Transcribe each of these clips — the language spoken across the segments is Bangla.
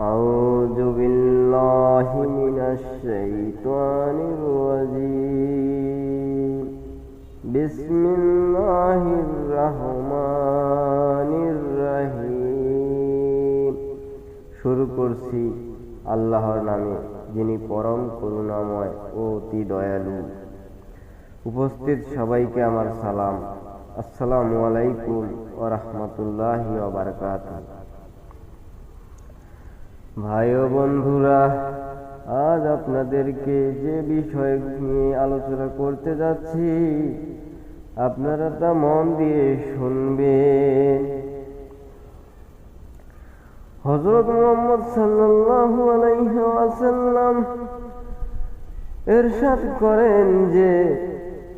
أعوذ بالله من الشيطان الرجيم بسم الله الرحمن الرحيم শুরু করছি আল্লাহর নামে যিনি পরম করুণাময় ও অতি দয়ালু উপস্থিত সবাইকে আমার সালাম আসসালামু আলাইকুম ও রহমতুল্লাহি ভাই ও বন্ধুরা, আজ আপনাদেরকে যে বিষয় নিয়ে আলোচনা করতে যাচ্ছি, আপনারা তা মন দিয়ে শুনবেন। হজরত মোহাম্মদ সাল্লাল্লাহু আলাইহি ওয়াসাল্লাম এরশাদ করেন যে,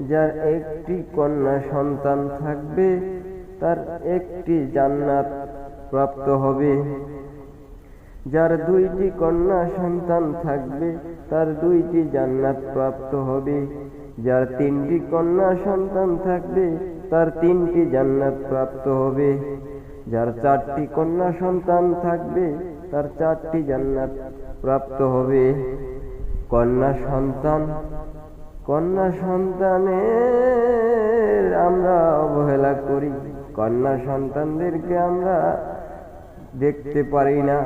যার একটি কন্যা সন্তান থাকবে, তার একটি জান্নাত প্রাপ্ত হবে। যার দুইটি কন্যা সন্তান থাকবে, তার দুইটি জান্নাত প্রাপ্ত হবে। যার তিনটি কন্যা সন্তান থাকবে, তার তিনটি জান্নাত প্রাপ্ত হবে। যার চারটি কন্যা সন্তান থাকবে, তার চারটি জান্নাত প্রাপ্ত হবে। কন্যা সন্তান, কন্যা সন্তানের আমরা অবহেলা করি। কন্যা সন্তানদেরকে আমরা দেখতে পারি না।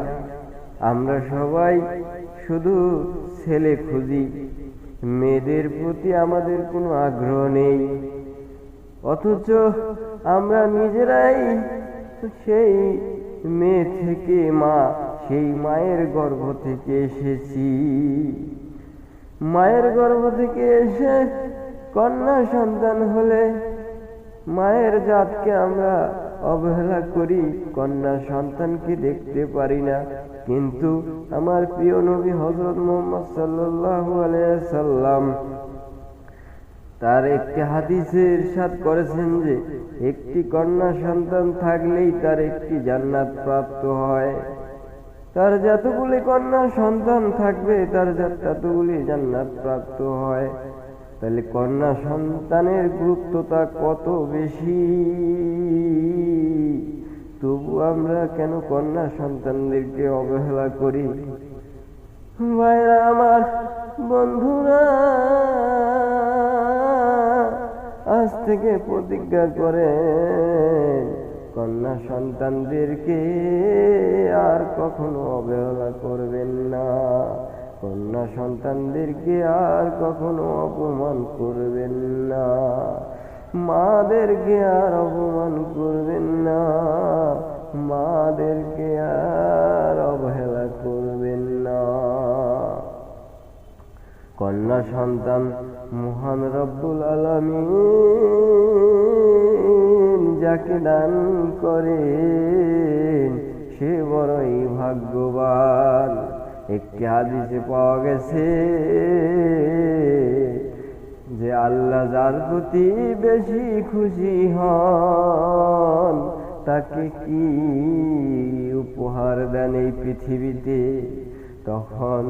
আমরা সবাই শুধু ছেলে খুঁজি। মেয়েদের প্রতি আমাদের কোনো আগ্রহ নেই। অথচ আমরা নিজেরাই সেই মেয়ে থেকে মা, সেই মায়ের গর্ভ থেকে এসেছি। মায়ের গর্ভ থেকে এসে কন্যা সন্তান হলে মায়ের জাতকে আমরা অবহেলা করি, কন্যা সন্তানকে দেখতে পারি না। কিন্তু আমার প্রিয় নবী হজরত মোহাম্মদ সাল্লাহ সাল্লাম তার একটি হাদিসে ইরশাদ করেছেন যে, একটি কন্যা সন্তান থাকলেই তার একটি জান্নাত প্রাপ্ত হয়। তার যতগুলি কন্যা সন্তান থাকবে, তার ততগুলি জান্নাত প্রাপ্ত হয়। তাহলে কন্যা সন্তানের গুরুত্বতা কত বেশি? তবু আমরা কেন কন্যা সন্তানদেরকে অবহেলা করি? ভাইরা আমার বন্ধুরা, আজ থেকে প্রতিজ্ঞা করে কন্যা সন্তানদেরকে আর কখনো অবহেলা করবেন না। কন্যা সন্তানদেরকে আর কখনো অপমান করবেন না। মাদেরকে আর অপমান করবেন না, মাদেরকে আর অবহেলা করবেন না। কন্যা সন্তান, মহান রব্বুল আলমিন যাকে দান করেন, সে বড়ই ভাগ্যবান। একটি হাদিসে পাওয়া গেছে যে আল্লাহ যার প্রতি বেশি খুশি হন, তাকে কি উপহার দেন এই পৃথিবীতে? তখন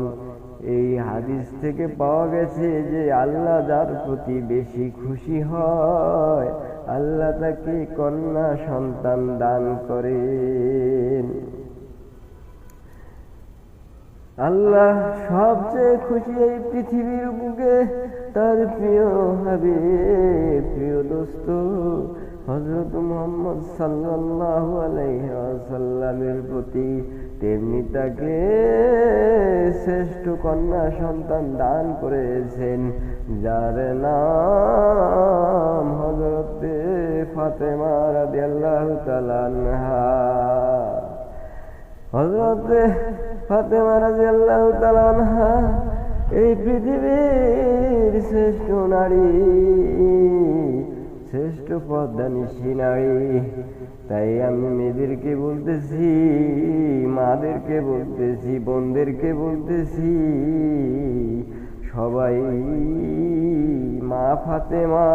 এই হাদিস থেকে পাওয়া গেছে যে আল্লাহ যার প্রতি বেশি খুশি হয়, আল্লাহ তাকে কন্যা সন্তান দান করেন। আল্লাহ সবচেয়ে খুশি এই পৃথিবীর বুকে তার প্রিয় হবে প্রিয় দোস্ত হজরত মোহাম্মদ সাল্লাহ আলাইসাল্লামের প্রতি তেমনি তাকে শ্রেষ্ঠ কন্যা সন্তান দান করেছেন, যার নাম হজরতে ফাতেমা রাদি আল্লাহ তালানহা হজরতে ফাতেমা রাজি আল্লাহ তালানহা এই পৃথিবীর শ্রেষ্ঠ নারী, শ্রেষ্ঠ পদ্মানিশী নারী। তাই আমি মেয়েদেরকে বলতেছি, মাদেরকে বলতেছি, বোনদেরকে বলতেছি, সবাই মা ফাতেমার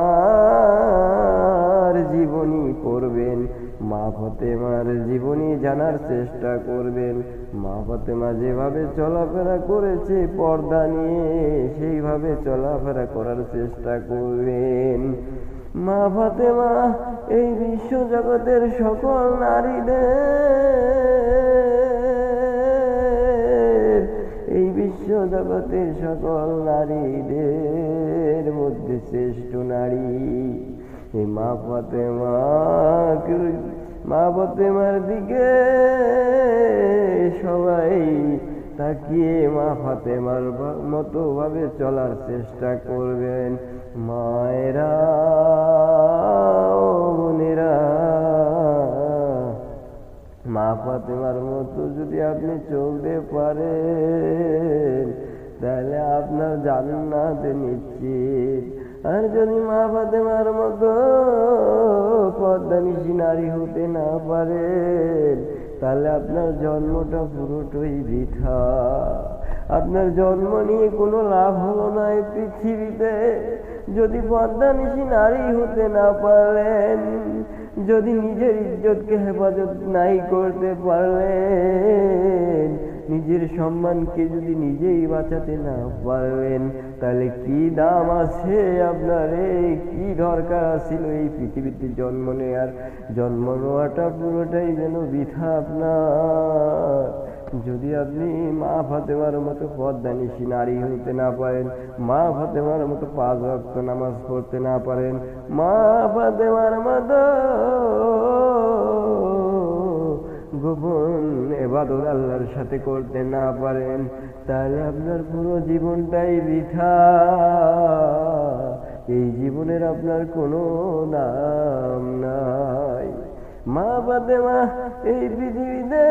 জীবনী পড়বেন। মা ফতেমার জীবনী জানার চেষ্টা করবেন। মা ফতেমা যেভাবে চলাফেরা করেছে, পর্দা নিয়ে সেইভাবে চলাফেরা করার চেষ্টা করবেন। মা ফাতেমা এই বিশ্ব জগতের সকল নারীদের, এই বিশ্ব জগতের সকল নারীদের মধ্যে শ্রেষ্ঠ নারী। মা ফাতেমা মা ফাতেমার দিকে সবাই তাকিয়ে মা ফাতেমার মতো ভাবে চলার চেষ্টা করবেন। মায়েরা বোনেরা, মা ফাতেমার মতো যদি আপনি চলতে পারেন, তাহলে আপনার জান্নাতে নিশ্চিত। আর যদি মা ফাতেমার মতো পদ্মানিশী নারী হতে না পারেন তাহলে আপনার জন্মটা পুরোটাই বৃথা। আপনার জন্ম নিয়ে কোনো লাভ হলো না এই পৃথিবীতে। যদি পদ্মানিশী নারী হতে না পারেন যদি নিজের ইজ্জতকে হেফাজত নাই করতে পারলেন নিজের সম্মানকে যদি নিজেই বাঁচাতে না পারলেন তাহলে কি দাম আছে আপনার? কি দরকার ছিল এই পৃথিবীতে জন্ম নেওয়ার জন্ম নেওয়াটা পুরোটাই যেন বৃথা আপনার। যদি আপনি মা ফাতেমার মতো পদ্মানিশী নারী হইতে না পারেন, মা ফাতেমার মতো পাঁচ রক্ত নামাজ পড়তে না পারেন, মা ফাতেমার মতো গোপন এবাদত আল্লাহর সাথে করতে না পারেন, তাহলে আপনার পুরো জীবনটাই বৃথা। এই জীবনের আপনার কোনো নাম নাই। মা ফাতেমা, এই পৃথিবীতে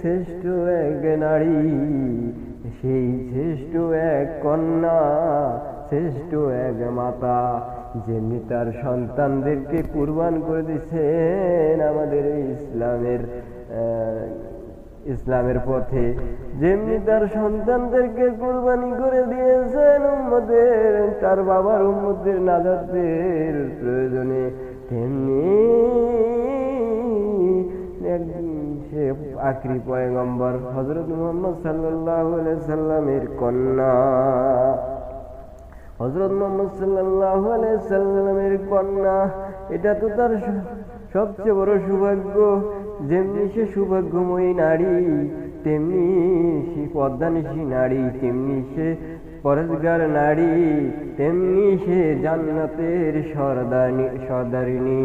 শ্রেষ্ঠ এক নারী। সেই শ্রেষ্ঠ এক কন্যা শ্রেষ্ঠ এক মাতা যেমনি তার সন্তানদেরকে কুরবান করে দিচ্ছেন আমাদের ইসলামের ইসলামের পথে। যেমনি তার সন্তানদেরকে কুরবানি করে দিয়েছেন উম্মদের তার বাবার উম্মদের নাজাতের প্রয়োজনে, তেমনি একদিন আখরি পয়গম্বর হজরত মুহাম্মদ আলাইহি সাল্লামের কন্যা। হজরত মোহাম্মদ আলাইহি সাল্লামের কন্যা। এটা তো তার সবচেয়ে বড় সৌভাগ্য। যেমনি সে সৌভাগ্যময়ী নারী, তেমনি সে পদ্মানিশী নারী, তেমনি সে পরেশগার নারী, তেমনি সে জান্নাতের সর্দানি সর্দারিনী।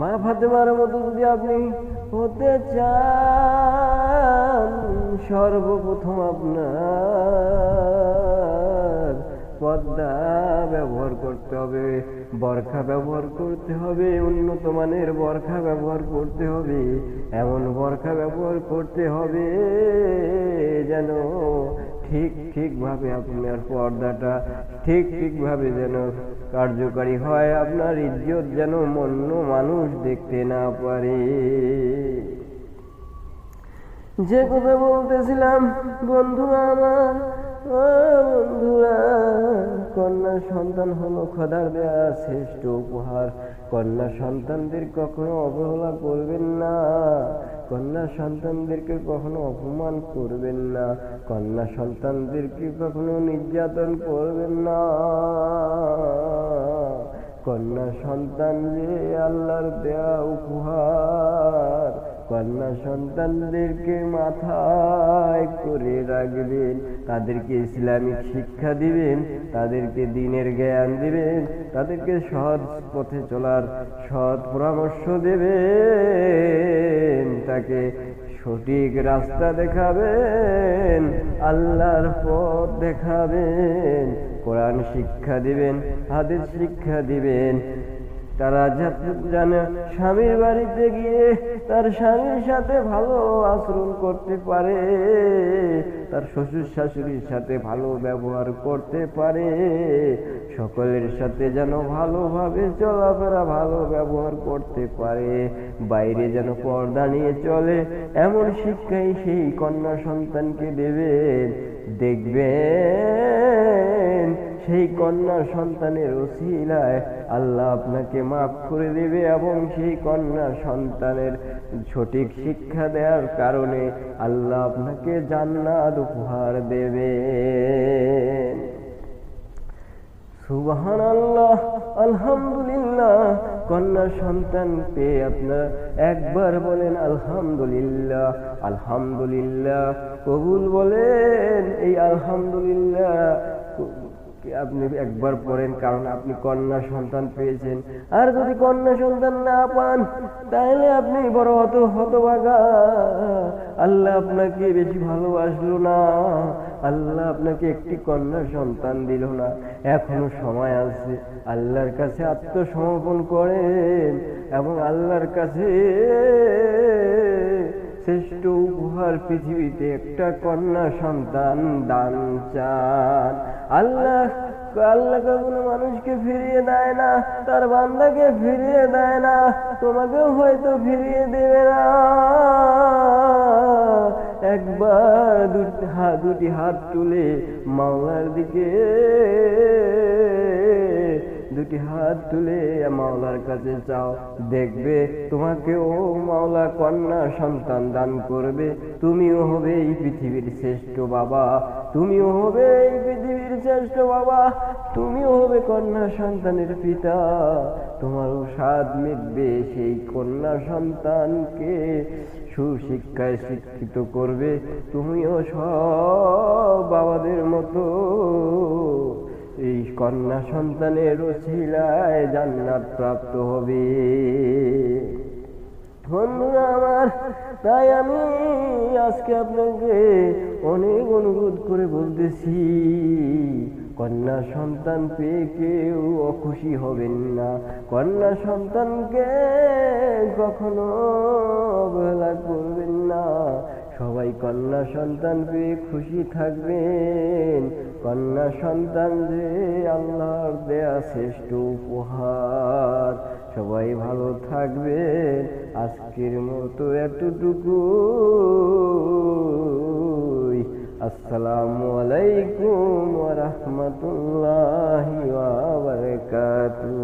মা ফাতেমার মতো যদি আপনি হতে চান, সর্বপ্রথম আপনার পর্দা ব্যবহার করতে হবে, বরখা ব্যবহার করতে হবে, উন্নত মানের বরখা ব্যবহার করতে হবে, এমন বরখা ব্যবহার করতে হবে যেন ঠিক, ঠিকভাবে আপনার পর্দাটা ঠিক, ঠিকভাবে যেন কার্যকারী হয়, আপনার ইজ্জত যেন অন্য মানুষ দেখতে না পারে। যে কথা বলতেছিলাম, বন্ধু আমার বন্ধুরা, কন্যা সন্তান হলো খোদার দেয়া শ্রেষ্ঠ উপহার। কন্যা সন্তানদের কখনো অবহেলা করবেন না। কন্যা সন্তানদেরকে কখনো অপমান করবেন না। কন্যা সন্তানদেরকে কখনো নির্যাতন করবেন না। কন্যা সন্তান যে আল্লাহর দেয়া উপহার কন্যা সন্তানদেরকে মাথায় করে রাখবেন, তাদেরকে ইসলামিক শিক্ষা দিবেন, তাদেরকে দিনের জ্ঞান দিবেন, তাদেরকে সৎ পথে চলার সৎ পরামর্শ দেবেন, তাকে সঠিক রাস্তা দেখাবেন, আল্লাহর পথ দেখাবেন, কোরআন শিক্ষা দিবেন, হাদিস শিক্ষা দিবেন তারা জানে, স্বামীর বাড়িতে গিয়ে তার স্বামীর সাথে ভালো আচরণ করতে পারে, তার শ্বশুর শাশুড়ির সাথে ভালো ব্যবহার করতে পারে, সকলের সাথে যেন ভালোভাবে চলাফেরা, ভালো ব্যবহার করতে পারে, বাইরে যেন পর্দা নিয়ে চলে, এমন শিক্ষাই সেই কন্যা সন্তানকে দেবে দেখবেন সেই কন্যা সন্তানের ওসিলায় আল্লাহ আপনাকে মাফ করে দেবে এবং সেই কন্যা সন্তানের সঠিক শিক্ষা দেওয়ার কারণে আল্লাহ আপনাকে জান্নাত উপহার দেবে। সুবাহান আলহামদুলিল্লাহ। কন্যা সন্তান পেয়ে আপনার একবার বলেন আলহামদুলিল্লাহ আলহামদুলিল্লাহ। কবুল বলেন এই আলহামদুলিল্লাহ। আপনি একবার পড়েন, কারণ আপনি কন্যা সন্তান পেয়েছেন। আর যদি কন্যা সন্তান না পান, তাহলে আপনি বড় হত হতভাগা। আল্লাহ আপনাকে বেশি ভালোবাসলো না। আল্লাহ আপনাকে একটি কন্যা সন্তান দিল না। এখনও সময় আছে, আল্লাহর কাছে আত্মসমর্পণ করেন এবং আল্লাহর কাছে শ্রেষ্ঠ উপহার পৃথিবীতে একটা কন্যা সন্তান দান চান। আল্লাহ আল্লাহ কখনো মানুষকে ফিরিয়ে দেয় না, তার বান্দাকে ফিরিয়ে দেয় না, তোমাকেও হয়তো ফিরিয়ে দেবে না। একবার দুটি হাত দুটি হাত তুলে মাওলার দিকে দুটি হাত তুলে মাওলার কাছে চাও। দেখবে তোমাকে ও মাওলা কন্যা সন্তান দান করবে। তুমিও হবে এই পৃথিবীর শ্রেষ্ঠ বাবা। তুমিও হবে এই পৃথিবীর শ্রেষ্ঠ বাবা। তুমিও হবে কন্যা সন্তানের পিতা। তোমারও স্বাদ মিটবে সেই কন্যা সন্তানকে সুশিক্ষায় শিক্ষিত করবে। তুমিও সব বাবাদের মতো এই কন্যা সন্তানের রসিলায় জান্নাত প্রাপ্ত হবে। বন্ধুরা আমার, তাই আমি আজকে আপনাকে অনেক অনুরোধ করে বলতেছি, কন্যা সন্তান পেয়ে কেউ অখুশি হবেন না। কন্যা সন্তানকে কখনো অবহেলা করবেন না। সবাই কন্যা সন্তান পেয়ে খুশি থাকবেন। কন্যা সন্তান যে আল্লাহর দেয়া শ্রেষ্ঠ উপহার। সবাই ভালো থাকবে আজকের মতো এতটুকু। আসসালামু আলাইকুম রহমতুল্লাহ বারকাতু